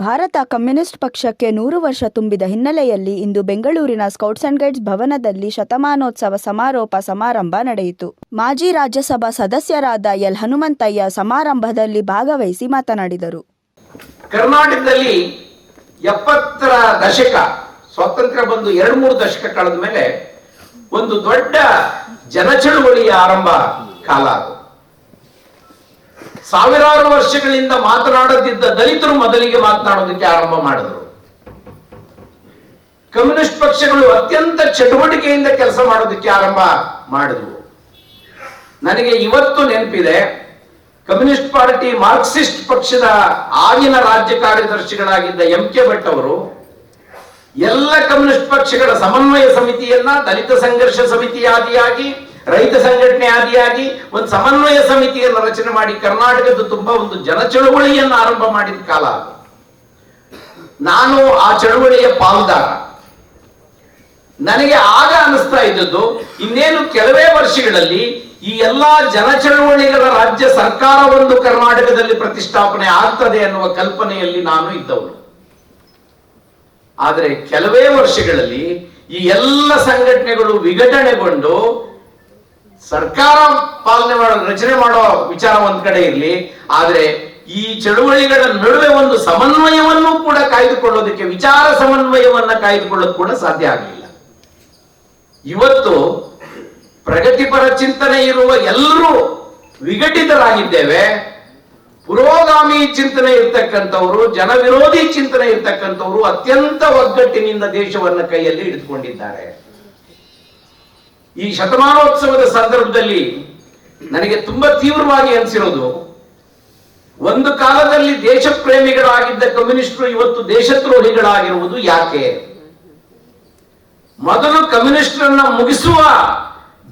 Bharat communist ಪಕ್ಷಕ್ಕೆ ನೂರು ವರ್ಷ ತುಂಬಿದ ಹಿನ್ನೆಲೆಯಲ್ಲಿ ಇಂದು ಬೆಂಗಳೂರಿನ ಸ್ಕೌಟ್ಸ್ ಅಂಡ್ ಗೈಡ್ಸ್ ಭವನದಲ್ಲಿ ಶತಮಾನೋತ್ಸವ ಸಮಾರೋಪ ಸಮಾರಂಭ ನಡೆಯಿತು. ಮಾಜಿ ರಾಜ್ಯಸಭಾ ಸದಸ್ಯರಾದ ಎಲ್. ಹನುಮಂತಯ್ಯ ಸಮಾರಂಭದಲ್ಲಿ ಭಾಗವಹಿಸಿ ಮಾತನಾಡಿದರು. ಕರ್ನಾಟಕದಲ್ಲಿ ಎಪ್ಪತ್ತರ ದಶಕ, ಸ್ವಾತಂತ್ರ್ಯ ಬಂದು ಎರಡು ಮೂರು ದಶಕ ಕಳೆದ ಮೇಲೆ ಒಂದು ದೊಡ್ಡ ಜನಚಳುವಳಿಯ ಆರಂಭ ಕಾಲ ಅದು ಸಾವಿರಾರು ವರ್ಷಗಳಿಂದ ಮಾತನಾಡದಿದ್ದ ದಲಿತರು ಮೊದಲಿಗೆ ಮಾತನಾಡೋದಕ್ಕೆ ಆರಂಭ ಮಾಡಿದರು. ಕಮ್ಯುನಿಸ್ಟ್ ಪಕ್ಷಗಳು ಅತ್ಯಂತ ಚಟುವಟಿಕೆಯಿಂದ ಕೆಲಸ ಮಾಡೋದಕ್ಕೆ ಆರಂಭ ಮಾಡಿದ್ರು ನನಗೆ ಇವತ್ತು ನೆನಪಿದೆ, ಕಮ್ಯುನಿಸ್ಟ್ ಪಾರ್ಟಿ ಮಾರ್ಕ್ಸಿಸ್ಟ್ ಪಕ್ಷದ ಆಗಿನ ರಾಜ್ಯ ಕಾರ್ಯದರ್ಶಿಗಳಾಗಿದ್ದ ಎಂ ಕೆ ಭಟ್ ಅವರು, ಎಲ್ಲ ಕಮ್ಯುನಿಸ್ಟ್ ಪಕ್ಷಗಳ ಸಮನ್ವಯ ಸಮಿತಿಯನ್ನ, ದಲಿತ ಸಂಘರ್ಷ ಸಮಿತಿ ಆದಿಯಾಗಿ ರೈತ ಸಂಘಟನೆ ಆದಿಯಾಗಿ ಒಂದು ಸಮನ್ವಯ ಸಮಿತಿಯನ್ನು ರಚನೆ ಮಾಡಿ ಕರ್ನಾಟಕದ ತುಂಬಾ ಒಂದು ಜನ ಚಳುವಳಿಯನ್ನು ಆರಂಭ ಮಾಡಿದ ಕಾಲ. ನಾನು ಆ ಚಳುವಳಿಯ ಪಾಲ್ದಾರ ನನಗೆ ಆಗ ಅನಿಸ್ತಾ ಇದ್ದದ್ದು, ಇನ್ನೇನು ಕೆಲವೇ ವರ್ಷಗಳಲ್ಲಿ ಈ ಎಲ್ಲಾ ಜನಚಳವಳಿಗಳ ರಾಜ್ಯ ಸರ್ಕಾರವೊಂದು ಕರ್ನಾಟಕದಲ್ಲಿ ಪ್ರತಿಷ್ಠಾಪನೆ ಆಗ್ತದೆ ಅನ್ನುವ ಕಲ್ಪನೆಯಲ್ಲಿ ನಾನು ಇದ್ದವನು ಆದರೆ ಕೆಲವೇ ವರ್ಷಗಳಲ್ಲಿ ಈ ಎಲ್ಲ ಸಂಘಟನೆಗಳು ವಿಘಟನೆಗೊಂಡು ಸರ್ಕಾರ ಪಾಲನೆ ಮಾಡೋ, ರಚನೆ ಮಾಡೋ ವಿಚಾರ ಒಂದ್ ಕಡೆ ಇರಲಿ, ಆದ್ರೆ ಈ ಚಳುವಳಿಗಳ ನಡುವೆ ಒಂದು ಸಮನ್ವಯವನ್ನು ಕೂಡ ಕಾಯ್ದುಕೊಳ್ಳೋದಕ್ಕೆ, ವಿಚಾರ ಸಮನ್ವಯವನ್ನ ಕಾಯ್ದುಕೊಳ್ಳೋದು ಕೂಡ ಸಾಧ್ಯ ಆಗಲಿಲ್ಲ. ಇವತ್ತು ಪ್ರಗತಿಪರ ಚಿಂತನೆ ಇರುವ ಎಲ್ಲರೂ ವಿಘಟಿತರಾಗಿದ್ದೇವೆ. ಪುರೋಗಾಮಿ ಚಿಂತನೆ ಇರ್ತಕ್ಕಂಥವ್ರು, ಜನವಿರೋಧಿ ಚಿಂತನೆ ಇರ್ತಕ್ಕಂಥವ್ರು ಅತ್ಯಂತ ಒಗ್ಗಟ್ಟಿನಿಂದ ದೇಶವನ್ನ ಕೈಯಲ್ಲಿ ಹಿಡಿದುಕೊಂಡಿದ್ದಾರೆ. ಈ ಶತಮಾನೋತ್ಸವದ ಸಂದರ್ಭದಲ್ಲಿ ನನಗೆ ತುಂಬಾ ತೀವ್ರವಾಗಿ ಅನಿಸಿರೋದು, ಒಂದು ಕಾಲದಲ್ಲಿ ದೇಶ ಪ್ರೇಮಿಗಳಾಗಿದ್ದ ಕಮ್ಯುನಿಸ್ಟರು ಇವತ್ತು ದೇಶದ್ರೋಹಿಗಳಾಗಿರುವುದು ಯಾಕೆ? ಮೊದಲು ಕಮ್ಯುನಿಸ್ಟರನ್ನ ಮುಗಿಸುವ,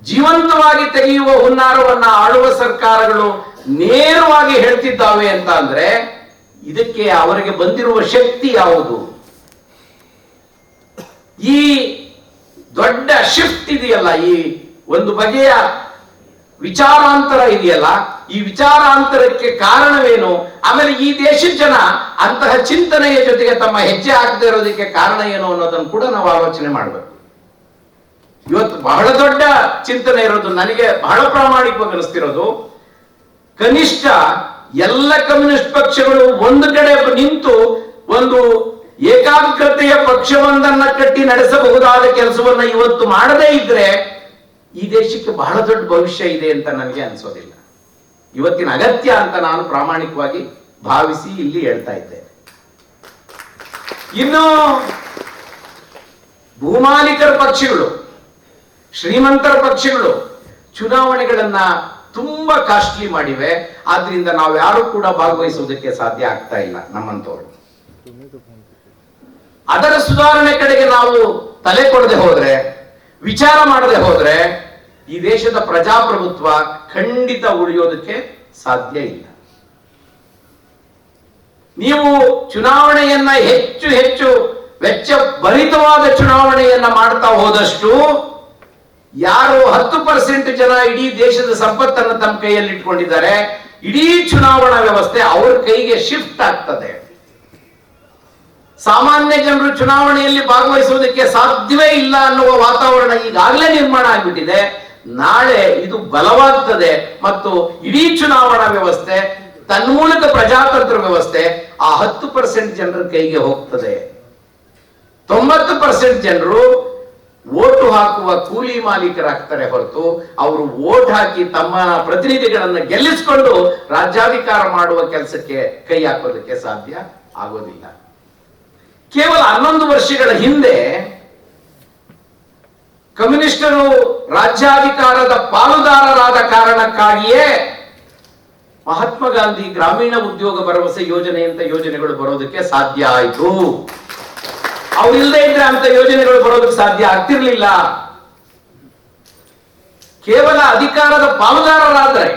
ಜೀವಂತವಾಗಿ ತೆಗೆಯುವ ಹುನ್ನಾರವನ್ನ ಆಳುವ ಸರ್ಕಾರಗಳು ನೇರವಾಗಿ ಹೇಳ್ತಿದ್ದಾವೆ ಅಂತ ಅಂದ್ರೆ ಇದಕ್ಕೆ ಅವರಿಗೆ ಬಂದಿರುವ ಶಕ್ತಿ ಯಾವುದು? ಈ ದೊಡ್ಡ ಶಿಫ್ಟ್ ಇದೆಯಲ್ಲ ಈ ಒಂದು ಬಗೆಯ ವಿಚಾರಾಂತರ ಇದೆಯಲ್ಲ, ಈ ವಿಚಾರಾಂತರಕ್ಕೆ ಕಾರಣವೇನು? ಆಮೇಲೆ ಈ ದೇಶದ ಜನ ಅಂತಹ ಚಿಂತನೆಯ ಜೊತೆಗೆ ತಮ್ಮ ಹೆಜ್ಜೆ ಆಗದೆ ಇರೋದಕ್ಕೆ ಕಾರಣ ಏನು ಅನ್ನೋದನ್ನು ಕೂಡ ನಾವು ಆಲೋಚನೆ ಮಾಡಬೇಕು. ಇವತ್ತು ಬಹಳ ದೊಡ್ಡ ಚಿಂತನೆ ಇರೋದು, ನನಗೆ ಬಹಳ ಪ್ರಾಮಾಣಿಕವಾಗಿ ಅನಿಸ್ತಿರೋದು ಕನಿಷ್ಠ ಎಲ್ಲ ಕಮ್ಯುನಿಸ್ಟ್ ಪಕ್ಷಗಳು ಒಂದು ಕಡೆ ನಿಂತು ಒಂದು ಏಕಾಗ್ರತೆಯ ಪಕ್ಷವೊಂದನ್ನ ಕಟ್ಟಿ ನಡೆಸಬಹುದಾದ ಕೆಲಸವನ್ನ ಇವತ್ತು ಮಾಡದೇ ಇದ್ರೆ ಈ ದೇಶಕ್ಕೆ ಬಹಳ ದೊಡ್ಡ ಭವಿಷ್ಯ ಇದೆ ಅಂತ ನನಗೆ ಅನ್ಸೋದಿಲ್ಲ. ಇವತ್ತಿನ ಅಗತ್ಯ ಅಂತ ನಾನು ಪ್ರಾಮಾಣಿಕವಾಗಿ ಭಾವಿಸಿ ಇಲ್ಲಿ ಹೇಳ್ತಾ ಇದ್ದೇನೆ. ಇನ್ನು ಭೂಮಾಲೀಕರ ಪಕ್ಷಗಳು, ಶ್ರೀಮಂತರ ಪಕ್ಷಗಳು ಚುನಾವಣೆಗಳನ್ನ ತುಂಬಾ ಕಾಸ್ಟ್ಲಿ ಮಾಡಿವೆ. ಆದ್ರಿಂದ ನಾವು ಯಾರು ಕೂಡ ಭಾಗವಹಿಸುವುದಕ್ಕೆ ಸಾಧ್ಯ ಆಗ್ತಾ ಇಲ್ಲ ನಮ್ಮಂತವರು. ಅದರ ಸುಧಾರಣೆ ಕಡೆಗೆ ನಾವು ತಲೆ ಕೊಡದೆ ಹೋದ್ರೆ, ವಿಚಾರ ಮಾಡದೆ ಹೋದ್ರೆ, ಈ ದೇಶದ ಪ್ರಜಾಪ್ರಭುತ್ವ ಖಂಡಿತ ಉಳಿಯೋದಕ್ಕೆ ಸಾಧ್ಯ ಇಲ್ಲ. ನೀವು ಚುನಾವಣೆಯನ್ನ ಹೆಚ್ಚು ಹೆಚ್ಚು ವೆಚ್ಚ ಭರಿತವಾದ ಚುನಾವಣೆಯನ್ನ ಮಾಡ್ತಾ ಹೋದಷ್ಟು, ಯಾರು ಹತ್ತು ಪರ್ಸೆಂಟ್ ಜನ ಇಡೀ ದೇಶದ ಸಂಪತ್ತನ್ನು ತಮ್ಮ ಕೈಯಲ್ಲಿ ಇಟ್ಕೊಂಡಿದ್ದಾರೆ ಇಡೀ ಚುನಾವಣಾ ವ್ಯವಸ್ಥೆ ಅವ್ರ ಕೈಗೆ ಶಿಫ್ಟ್ ಆಗ್ತದೆ. ಸಾಮಾನ್ಯ ಜನರು ಚುನಾವಣೆಯಲ್ಲಿ ಭಾಗವಹಿಸುವುದಕ್ಕೆ ಸಾಧ್ಯವೇ ಇಲ್ಲ ಅನ್ನುವ ವಾತಾವರಣ ಈಗಾಗಲೇ ನಿರ್ಮಾಣ ಆಗಿಬಿಟ್ಟಿದೆ. ನಾಳೆ ಇದು ಬಲವಾಗ್ತದೆ ಮತ್ತು ಇಡೀ ಚುನಾವಣಾ ವ್ಯವಸ್ಥೆ, ತನ್ಮೂಲಕ ಪ್ರಜಾತಂತ್ರ ವ್ಯವಸ್ಥೆ ಆ ಹತ್ತು ಪರ್ಸೆಂಟ್ ಜನರ ಕೈಗೆ ಹೋಗ್ತದೆ. ತೊಂಬತ್ತು ಪರ್ಸೆಂಟ್ ಜನರು ಓಟು ಹಾಕುವ ಕೂಲಿ ಮಾಲೀಕರಾಗ್ತಾರೆ ಹೊರತು ಅವರು ಓಟ್ ಹಾಕಿ ತಮ್ಮ ಪ್ರತಿನಿಧಿಗಳನ್ನು ಗೆಲ್ಲಿಸಿಕೊಂಡು ರಾಜ್ಯಾಧಿಕಾರ ಮಾಡುವ ಕೆಲಸಕ್ಕೆ ಕೈ ಹಾಕೋದಕ್ಕೆ ಸಾಧ್ಯ ಆಗೋದಿಲ್ಲ. ಕೇವಲ ಹನ್ನೊಂದು ವರ್ಷಗಳ ಹಿಂದೆ ಕಮ್ಯುನಿಸ್ಟರು ರಾಜ್ಯಾಧಿಕಾರದ ಪಾಲುದಾರರಾದ ಕಾರಣಕ್ಕಾಗಿಯೇ ಮಹಾತ್ಮ ಗಾಂಧಿ ಗ್ರಾಮೀಣ ಉದ್ಯೋಗ ಭರವಸೆ ಯೋಜನೆ ಅಂತ ಯೋಜನೆಗಳು ಬರೋದಕ್ಕೆ ಸಾಧ್ಯ ಆಯಿತು. ಅವರಿಲ್ಲದೆ ಇದ್ರೆ ಅಂತ ಯೋಜನೆಗಳು ಬರೋದಕ್ಕೆ ಸಾಧ್ಯ ಆಗ್ತಿರ್ಲಿಲ್ಲ. ಕೇವಲ ಅಧಿಕಾರದ ಪಾಲುದಾರರಾದರೆ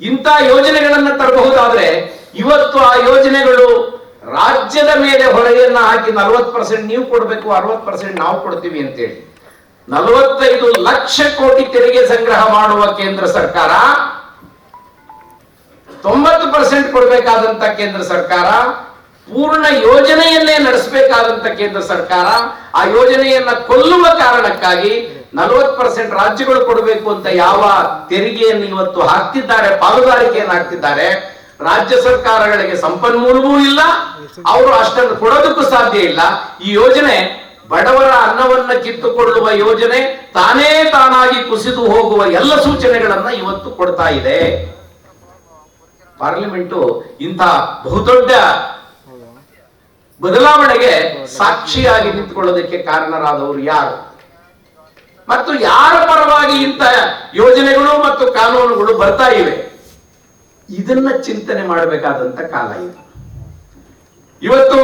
ಇಂಥ ಯೋಜನೆಗಳನ್ನ ತರಬಹುದಾದ್ರೆ ಇವತ್ತು ಆ ಯೋಜನೆಗಳು ರಾಜ್ಯದ ಮೇಲೆ ಹೊರೆಯನ್ನ ಹಾಕಿ ನಲವತ್ತು ಪರ್ಸೆಂಟ್ ನೀವು ಕೊಡಬೇಕು, ಅರವತ್ತು ಪರ್ಸೆಂಟ್ ನಾವು ಕೊಡ್ತೀವಿ ಅಂತೇಳಿ. ನಲವತ್ತೈದು ಲಕ್ಷ ಕೋಟಿ ತೆರಿಗೆ ಸಂಗ್ರಹ ಮಾಡುವ ಕೇಂದ್ರ ಸರ್ಕಾರ, ತೊಂಬತ್ತು ಪರ್ಸೆಂಟ್ ಕೊಡಬೇಕಾದಂತ ಕೇಂದ್ರ ಸರ್ಕಾರ, ಪೂರ್ಣ ಯೋಜನೆಯನ್ನೇ ನಡೆಸಬೇಕಾದಂತ ಕೇಂದ್ರ ಸರ್ಕಾರ, ಆ ಯೋಜನೆಯನ್ನ ಕೊಲ್ಲುವ ಕಾರಣಕ್ಕಾಗಿ ನಲವತ್ತು ಪರ್ಸೆಂಟ್ ರಾಜ್ಯಗಳು ಕೊಡಬೇಕು ಅಂತ ಯಾವ ತೆರಿಗೆಯನ್ನು ಇವತ್ತು ಹಾಕ್ತಿದ್ದಾರೆ, ಪಾಲುದಾರಿಕೆಯನ್ನು ಹಾಕ್ತಿದ್ದಾರೆ ರಾಜ್ಯ ಸರ್ಕಾರಗಳಿಗೆ ಸಂಪನ್ಮೂಲವೂ ಇಲ್ಲ, ಅವರು ಅಷ್ಟನ್ನು ಕೊಡೋದಕ್ಕೂ ಸಾಧ್ಯ ಇಲ್ಲ. ಈ ಯೋಜನೆ ಬಡವರ ಅನ್ನವನ್ನ ಕಿತ್ತುಕೊಳ್ಳುವ ಯೋಜನೆ, ತಾನೇ ತಾನಾಗಿ ಕುಸಿದು ಹೋಗುವ ಎಲ್ಲ ಸೂಚನೆಗಳನ್ನ ಇವತ್ತು ಕೊಡ್ತಾ ಇದೆ. ಪಾರ್ಲಿಮೆಂಟು ಇಂಥ ಬಹುದೊಡ್ಡ ಬದಲಾವಣೆಗೆ ಸಾಕ್ಷಿಯಾಗಿ ನಿಂತುಕೊಳ್ಳೋದಕ್ಕೆ ಕಾರಣರಾದವರು ಯಾರು? ಮತ್ತು ಯಾರ ಪರವಾಗಿ ಇಂಥ ಯೋಜನೆಗಳು ಮತ್ತು ಕಾನೂನುಗಳು ಬರ್ತಾ ಇವೆ? ಇದನ್ನ ಚಿಂತನೆ ಮಾಡಬೇಕಾದಂತ ಕಾಲ ಇದು. ಇವತ್ತು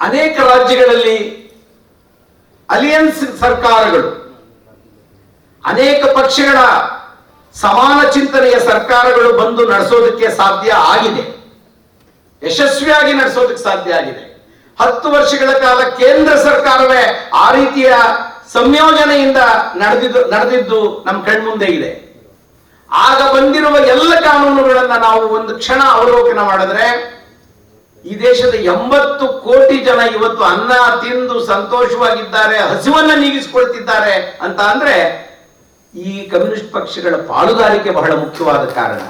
ಅನೇಕ ರಾಜ್ಯಗಳಲ್ಲಿ ಅಲಿಯನ್ಸ್ ಸರ್ಕಾರಗಳು, ಅನೇಕ ಪಕ್ಷಗಳ ಸಮಾನ ಚಿಂತನೆಯ ಸರ್ಕಾರಗಳು ಬಂದು ನಡೆಸೋದಕ್ಕೆ ಸಾಧ್ಯ ಆಗಿದೆ. ಯಶಸ್ವಿಯಾಗಿ ನಡೆಸೋದಕ್ಕೆ ಸಾಧ್ಯ ಆಗಿದೆ. ಹತ್ತು ವರ್ಷಗಳ ಕಾಲ ಕೇಂದ್ರ ಸರ್ಕಾರವೇ ಆ ರೀತಿಯ ಸಂಯೋಜನೆಯಿಂದ ನಡೆದಿದ್ದು ನಡೆದಿದ್ದು ನಮ್ಮ ಕಣ್ಮುಂದೆ ಇದೆ. ಆಗ ಬಂದಿರುವ ಎಲ್ಲ ಕಾನೂನುಗಳನ್ನ ನಾವು ಒಂದು ಕ್ಷಣ ಅವಲೋಕನ ಮಾಡಿದ್ರೆ ಈ ದೇಶದ ಎಂಬತ್ತು ಕೋಟಿ ಜನ ಇವತ್ತು ಅನ್ನ ತಿಂದು ಸಂತೋಷವಾಗಿದ್ದಾರೆ, ಹಸಿವನ್ನ ನೀಗಿಸಿಕೊಳ್ತಿದ್ದಾರೆ ಅಂತ ಅಂದ್ರೆ ಈ ಕಮ್ಯುನಿಸ್ಟ್ ಪಕ್ಷಗಳ ಪಾಲುದಾರಿಕೆ ಬಹಳ ಮುಖ್ಯವಾದ ಕಾರಣ.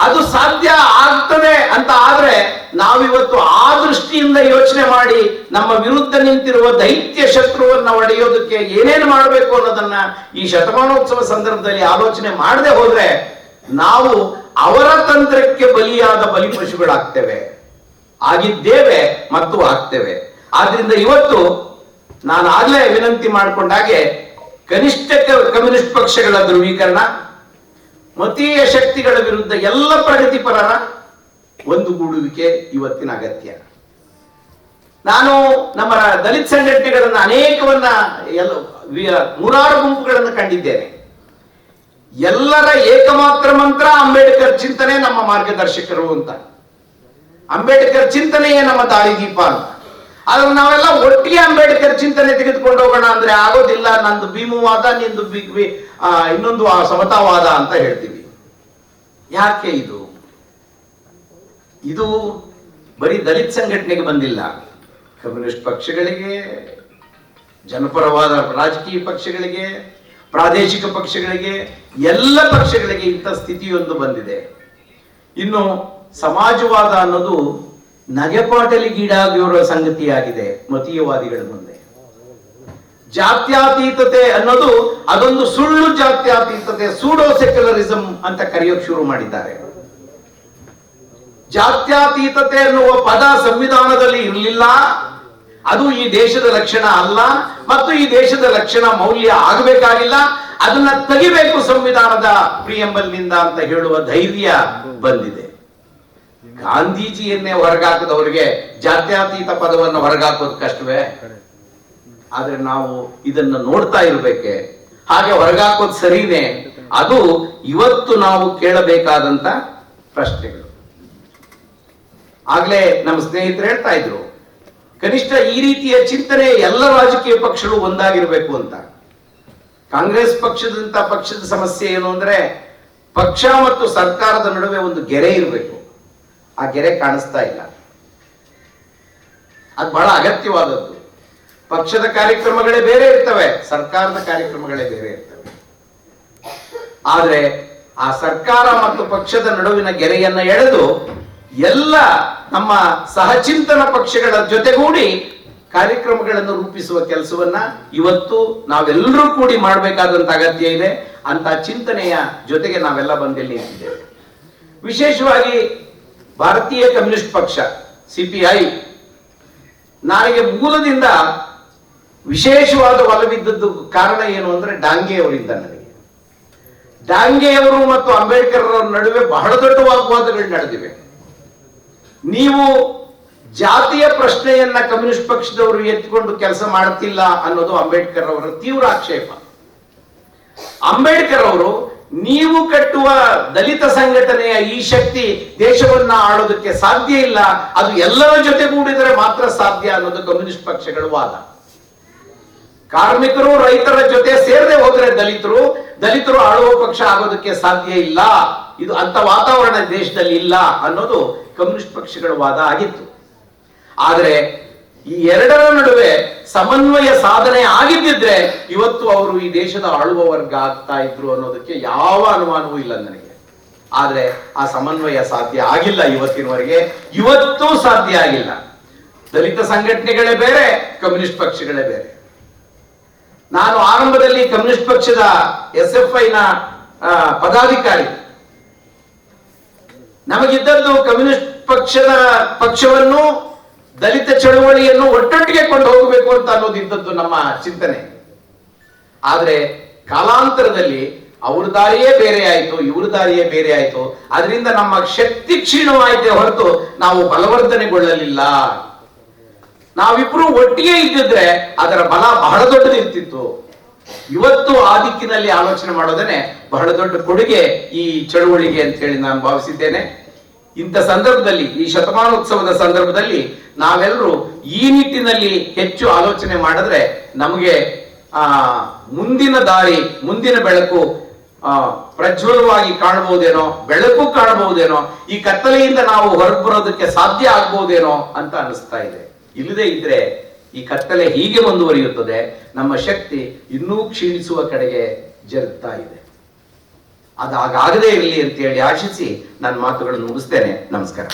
ಅದು ಸಾಧ್ಯ ಆಗ್ತದೆ ಅಂತ ಆದ್ರೆ ನಾವಿವತ್ತು ಆ ದೃಷ್ಟಿಯಿಂದ ಯೋಚನೆ ಮಾಡಿ ನಮ್ಮ ವಿರುದ್ಧ ನಿಂತಿರುವ ದೈತ್ಯ ಶತ್ರುವನ್ನ ಒಡೆಯೋದಕ್ಕೆ ಏನೇನು ಮಾಡಬೇಕು ಅನ್ನೋದನ್ನ ಈ ಶತಮಾನೋತ್ಸವ ಸಂದರ್ಭದಲ್ಲಿ ಆಲೋಚನೆ ಮಾಡದೆ ಹೋದ್ರೆ ನಾವು ಅವರ ತಂತ್ರಕ್ಕೆ ಬಲಿಯಾದ ಬಲಿಪಶುಗಳಾಗ್ತೇವೆ. ಆಗಿದ್ದೇವೆ ಮತ್ತು ಆಗ್ತೇವೆ. ಆದ್ರಿಂದ ಇವತ್ತು ನಾನು ಆಗ್ಲೇ ವಿನಂತಿ ಮಾಡಿಕೊಂಡಾಗೆ ಕನಿಷ್ಠ ಕಮ್ಯುನಿಸ್ಟ್ ಪಕ್ಷಗಳ ಧ್ರುವೀಕರಣ ಮತೀಯ ಶಕ್ತಿಗಳ ವಿರುದ್ಧ ಎಲ್ಲ ಪ್ರಗತಿಪರರ ಒಂದುಗೂಡುವಿಕೆ ಇವತ್ತಿನ ಅಗತ್ಯ. ನಾನು ನಮ್ಮ ದಲಿತ ಸಂಘಟನೆಗಳನ್ನು ಅನೇಕವನ್ನ ಎಲ್ಲ ನೂರಾರು ಗುಂಪುಗಳನ್ನು ಕಂಡಿದ್ದೇನೆ. ಎಲ್ಲರ ಏಕಮಾತ್ರ ಮಂತ್ರ ಅಂಬೇಡ್ಕರ್ ಚಿಂತನೆ ನಮ್ಮ ಮಾರ್ಗದರ್ಶಕರು ಅಂತ. ಅಂಬೇಡ್ಕರ್ ಚಿಂತನೆಯೇ ನಮ್ಮ ದಾರಿದೀಪ ಅಂತ. ಆದ್ರೆ ನಾವೆಲ್ಲ ಒಟ್ಟಿಗೆ ಅಂಬೇಡ್ಕರ್ ಚಿಂತನೆ ತೆಗೆದುಕೊಂಡು ಹೋಗೋಣ ಅಂದ್ರೆ ಆಗೋದಿಲ್ಲ. ನಂದು ಭೀಮುವಾದ, ನಿಂದು ಆ, ಇನ್ನೊಂದು ಆ ಸಮತಾವಾದ ಅಂತ ಹೇಳ್ತೀವಿ. ಯಾಕೆ ಇದು? ಇದು ಬರೀ ದಲಿತ ಸಂಘಟನೆಗೆ ಬಂದಿಲ್ಲ. ಕಮ್ಯುನಿಸ್ಟ್ ಪಕ್ಷಗಳಿಗೆ ಜನಪರವಾದ ರಾಜಕೀಯ ಪಕ್ಷಗಳಿಗೆ ಪ್ರಾದೇಶಿಕ ಪಕ್ಷಗಳಿಗೆ ಎಲ್ಲ ಪಕ್ಷಗಳಿಗೆ ಇಂಥ ಸ್ಥಿತಿಯೊಂದು ಬಂದಿದೆ. ಇನ್ನು ಸಮಾಜವಾದ ಅನ್ನೋದು ನಗೆಪಾಟಲಿಗೀಡಾಗಿರುವ ಸಂಗತಿಯಾಗಿದೆ ಮತೀಯವಾದಿಗಳ ಮುಂದೆ. ಜಾತ್ಯಾತೀತತೆ ಅನ್ನೋದು ಅದೊಂದು ಸುಳ್ಳು ಜಾತ್ಯಾತೀತತೆ ಸೂಡೋ ಸೆಕ್ಯುಲರಿಸಂ ಅಂತ ಕರೆಯೋಕ್ ಶುರು ಮಾಡಿದ್ದಾರೆ. ಜಾತ್ಯಾತೀತತೆ ಅನ್ನುವ ಪದ ಸಂವಿಧಾನದಲ್ಲಿ ಇರಲಿಲ್ಲ. ಅದು ಈ ದೇಶದ ಲಕ್ಷಣ ಅಲ್ಲ. ಮತ್ತು ಈ ದೇಶದ ಲಕ್ಷಣ ಮೌಲ್ಯ ಆಗಬೇಕಾಗಿಲ್ಲ. ಅದನ್ನ ತೆಗಿಬೇಕು ಸಂವಿಧಾನದ ಪ್ರಿಯಂಬಲ್ನಿಂದ ಅಂತ ಹೇಳುವ ಧೈರ್ಯ ಬಂದಿದೆ. ಗಾಂಧೀಜಿಯನ್ನೇ ಹೊರಗಾಕದವರಿಗೆ ಜಾತ್ಯಾತೀತ ಪದವನ್ನು ಹೊರಗಾಕೋದು ಕಷ್ಟವೇ? ಆದ್ರೆ ನಾವು ಇದನ್ನ ನೋಡ್ತಾ ಇರ್ಬೇಕೆ. ಹಾಗೆ ಹೊರಗಾಕೋದ್ ಸರಿನೇ. ಅದು ಇವತ್ತು ನಾವು ಕೇಳಬೇಕಾದಂತ ಪ್ರಶ್ನೆಗಳು. ಆಗ್ಲೇ ನಮ್ಮ ಸ್ನೇಹಿತರು ಹೇಳ್ತಾ ಇದ್ರು, ಕನಿಷ್ಠ ಈ ರೀತಿಯ ಚಿಂತನೆ ಎಲ್ಲ ರಾಜಕೀಯ ಪಕ್ಷಗಳು ಒಂದಾಗಿರ್ಬೇಕು ಅಂತ. ಕಾಂಗ್ರೆಸ್ ಪಕ್ಷದಂತ ಪಕ್ಷದ ಸಮಸ್ಯೆ ಏನು ಅಂದ್ರೆ, ಪಕ್ಷ ಮತ್ತು ಸರ್ಕಾರದ ನಡುವೆ ಒಂದು ಗೆರೆ ಇರಬೇಕು. ಆ ಗೆರೆ ಕಾಣಿಸ್ತಾ ಇಲ್ಲ. ಅದು ಬಹಳ ಅಗತ್ಯವಾದದ್ದು. ಪಕ್ಷದ ಕಾರ್ಯಕ್ರಮಗಳೇ ಬೇರೆ ಇರ್ತವೆ, ಸರ್ಕಾರದ ಕಾರ್ಯಕ್ರಮಗಳೇ ಬೇರೆ ಇರ್ತವೆ. ಆದ್ರೆ ಆ ಸರ್ಕಾರ ಮತ್ತು ಪಕ್ಷದ ನಡುವಿನ ಗೆರೆಯನ್ನ ಎಳೆದು ಎಲ್ಲ ನಮ್ಮ ಸಹಚಿಂತನ ಪಕ್ಷಗಳ ಜೊತೆಗೂಡಿ ಕಾರ್ಯಕ್ರಮಗಳನ್ನು ರೂಪಿಸುವ ಕೆಲಸವನ್ನ ಇವತ್ತು ನಾವೆಲ್ಲರೂ ಕೂಡಿ ಮಾಡಬೇಕಾದಂತ ಅಗತ್ಯ ಇದೆ. ಅಂತ ಚಿಂತನೆಯ ಜೊತೆಗೆ ನಾವೆಲ್ಲ ಬಂದಿಲ್ಲಿ ನಿಂತಿದ್ದೇವೆ ವಿಶೇಷವಾಗಿ ಭಾರತೀಯ ಕಮ್ಯುನಿಸ್ಟ್ ಪಕ್ಷ, ಸಿಪಿಐ ನನಗೆ ಮೂಲದಿಂದ ವಿಶೇಷವಾದ ಒಲವಿದ್ದದ್ದು ಕಾರಣ ಏನು ಅಂದ್ರೆ ಡಾಂಗೆ ಅವರಿಂದ ನನಗೆ ಡಾಂಗೆಯವರು ಮತ್ತು ಅಂಬೇಡ್ಕರ್ ಅವರ ನಡುವೆ ಬಹಳ ದೊಡ್ಡ ವಾಗ್ವಾದಗಳು ನಡೆದಿವೆ. ನೀವು ಜಾತಿಯ ಪ್ರಶ್ನೆಯನ್ನ ಕಮ್ಯುನಿಸ್ಟ್ ಪಕ್ಷದವರು ಎತ್ತಿಕೊಂಡು ಕೆಲಸ ಮಾಡುತ್ತಿಲ್ಲ ಅನ್ನೋದು ಅಂಬೇಡ್ಕರ್ ಅವರ ತೀವ್ರ ಆಕ್ಷೇಪ. ಅಂಬೇಡ್ಕರ್ ಅವರು ನೀವು ಕಟ್ಟುವ ದಲಿತ ಸಂಘಟನೆಯ ಈ ಶಕ್ತಿ ದೇಶವನ್ನ ಆಳೋದಕ್ಕೆ ಸಾಧ್ಯ ಇಲ್ಲ, ಅದು ಎಲ್ಲರ ಜೊತೆಗೂಡಿದರೆ ಮಾತ್ರ ಸಾಧ್ಯ ಅನ್ನೋದು ಕಮ್ಯುನಿಸ್ಟ್ ಪಕ್ಷಗಳ ವಾದ. ಕಾರ್ಮಿಕರು, ರೈತರ ಜೊತೆ ಸೇರದೆ ಹೋದ್ರೆ ದಲಿತರು ದಲಿತರು ಆಳುವ ಪಕ್ಷ ಆಗೋದಕ್ಕೆ ಸಾಧ್ಯ ಇಲ್ಲ. ಇದು ಅಂತ ವಾತಾವರಣ ದೇಶದಲ್ಲಿ ಇಲ್ಲ ಅನ್ನೋದು ಕಮ್ಯುನಿಸ್ಟ್ ಪಕ್ಷಗಳ ವಾದ ಆಗಿತ್ತು. ಆದರೆ ಈ ಎರಡರ ನಡುವೆ ಸಮನ್ವಯ ಸಾಧನೆ ಆಗಿದ್ದಿದ್ರೆ ಇವತ್ತು ಅವರು ಈ ದೇಶದ ಆಳುವ ವರ್ಗ ಆಗ್ತಾ ಇದ್ರು ಅನ್ನೋದಕ್ಕೆ ಯಾವ ಅನುಮಾನವೂ ಇಲ್ಲ ನನಗೆ. ಆದ್ರೆ ಆ ಸಮನ್ವಯ ಸಾಧ್ಯ ಆಗಿಲ್ಲ ಇವತ್ತಿನವರೆಗೆ. ಇವತ್ತೂ ಸಾಧ್ಯ ಆಗಿಲ್ಲ. ದಲಿತ ಸಂಘಟನೆಗಳೇ ಬೇರೆ, ಕಮ್ಯುನಿಸ್ಟ್ ಪಕ್ಷಗಳೇ ಬೇರೆ. ನಾನು ಆರಂಭದಲ್ಲಿ ಕಮ್ಯುನಿಸ್ಟ್ ಪಕ್ಷದ ಎಸ್ ಎಫ್ ಐನ ಪದಾಧಿಕಾರಿ. ನಮಗಿದ್ದದ್ದು ಕಮ್ಯುನಿಸ್ಟ್ ಪಕ್ಷದ ಪಕ್ಷವನ್ನು ದಲಿತ ಚಳುವಳಿಯನ್ನು ಒಟ್ಟೊಟ್ಟಿಗೆ ಕೊಂಡು ಹೋಗಬೇಕು ಅಂತ ಅನ್ನೋದಿದ್ದದ್ದು ನಮ್ಮ ಚಿಂತನೆ. ಆದ್ರೆ ಕಾಲಾಂತರದಲ್ಲಿ ಅವ್ರ ದಾರಿಯೇ ಬೇರೆ ಆಯ್ತು, ಇವ್ರ ದಾರಿಯೇ ಬೇರೆ ಆಯ್ತು. ಅದರಿಂದ ನಮ್ಮ ಶಕ್ತಿ ಕ್ಷೀಣವಾಯಿತೆ ಹೊರತು ನಾವು ಬಲವರ್ಧನೆಗೊಳ್ಳಲಿಲ್ಲ. ನಾವಿಬ್ರು ಒಟ್ಟಿಗೆ ಇದ್ದಿದ್ರೆ ಅದರ ಬಲ ಬಹಳ ದೊಡ್ಡದಿರ್ತಿತ್ತು ಇವತ್ತು ಆ ದಿಕ್ಕಿನಲ್ಲಿ ಆಲೋಚನೆ ಮಾಡೋದನ್ನೇ ಬಹಳ ದೊಡ್ಡ ಕೊಡುಗೆ ಈ ಚಳುವಳಿಗೆ ಅಂತ ಹೇಳಿ ನಾನು ಭಾವಿಸಿದ್ದೇನೆ. ಇಂಥ ಸಂದರ್ಭದಲ್ಲಿ, ಈ ಶತಮಾನೋತ್ಸವದ ಸಂದರ್ಭದಲ್ಲಿ ನಾವೆಲ್ಲರೂ ಈ ನಿಟ್ಟಿನಲ್ಲಿ ಹೆಚ್ಚು ಆಲೋಚನೆ ಮಾಡಿದ್ರೆ ನಮಗೆ, ಆ, ಮುಂದಿನ ದಾರಿ, ಮುಂದಿನ ಬೆಳಕು, ಆ, ಪ್ರಜ್ವಲವಾಗಿ ಕಾಣಬಹುದೇನೋ, ಬೆಳಕು ಕಾಣಬಹುದೇನೋ, ಈ ಕತ್ತಲೆಯಿಂದ ನಾವು ಹೊರಗೆ ಬರೋದಕ್ಕೆ ಸಾಧ್ಯ ಆಗ್ಬಹುದೇನೋ ಅಂತ ಅನಿಸ್ತಾ ಇದೆ. ಇಲ್ಲದೆ ಇದ್ರೆ ಈ ಕತ್ತಲೆ ಹೀಗೆ ಮುಂದುವರಿಯುತ್ತದೆ, ನಮ್ಮ ಶಕ್ತಿ ಇನ್ನೂ ಕ್ಷೀಣಿಸುವ ಕಡೆಗೆ ಜರುಗ್ತಾ ಇದೆ. ಅದಾಗದೇ ಇರಲಿ ಅಂತ ಹೇಳಿ ಆಶಿಸಿ ನನ್ನ ಮಾತುಗಳನ್ನು ಮುಗಿಸ್ತೇನೆ. ನಮಸ್ಕಾರ.